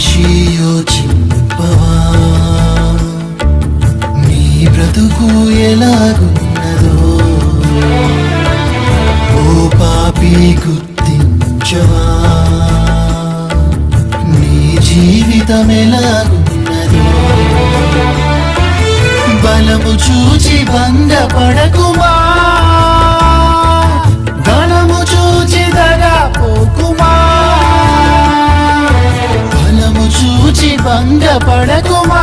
మనిషి యోచింపవా నీ బ్రతుకు ఎలాగున్నదో? ఓ పాపి గుర్తించవా? నీ జీవితం ఎలాగున్నదో బలము చూచి భంగపడకుమా భంగపడకుమా?